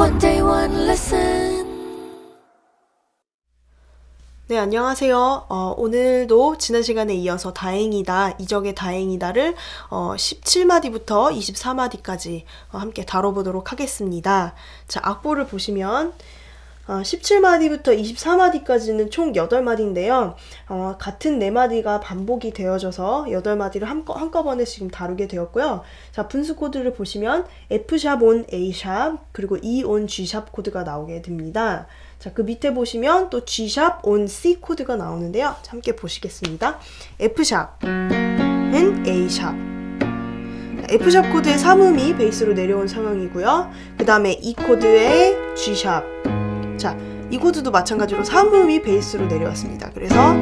One day, one lesson. 네, 안녕하세요. 어, 오늘도 지난 시간에 이어서 다행이다, 이적의 다행이다를 어, 17마디부터 24마디까지 어, 함께 다뤄보도록 하겠습니다. 자, 악보를 보시면 어, 17마디부터 24마디까지는 총 8마디인데요. 어, 같은 4마디가 반복이 되어져서 8마디를 한꺼, 한꺼번에 지금 다루게 되었고요. 자, 분수 코드를 보시면 F샵 on A샵 그리고 E on G샵 코드가 나오게 됩니다. 자, 그 밑에 보시면 또 G샵 on C 코드가 나오는데요. 자, 함께 보시겠습니다. F샵 은 A샵 F샵 코드의 삼음이 베이스로 내려온 상황이고요. 그 다음에 E 코드의 G샵 자, 이 코드도 마찬가지로 삼음이 베이스로 내려왔습니다. 그래서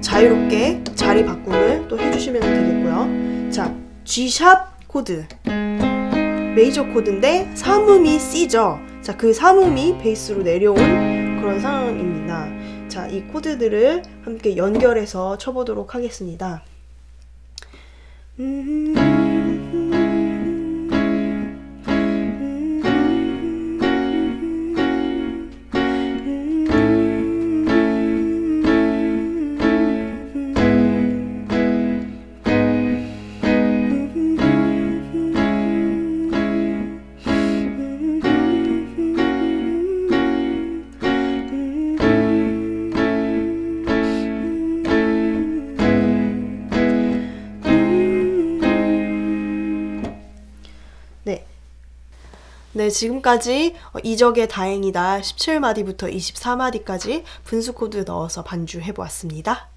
자유롭게 자리 바꿈을 또 해주시면 되겠고요. 자, G샵 코드. 메이저 코드인데 삼음이 C죠. 자, 그 삼음이 베이스로 내려온 그런 상황입니다. 자, 이 코드들을 함께 연결해서 쳐보도록 하겠습니다. 네. 네, 지금까지 어, 이적의 다행이다 17마디부터 24마디까지 분수 코드 넣어서 반주해 보았습니다.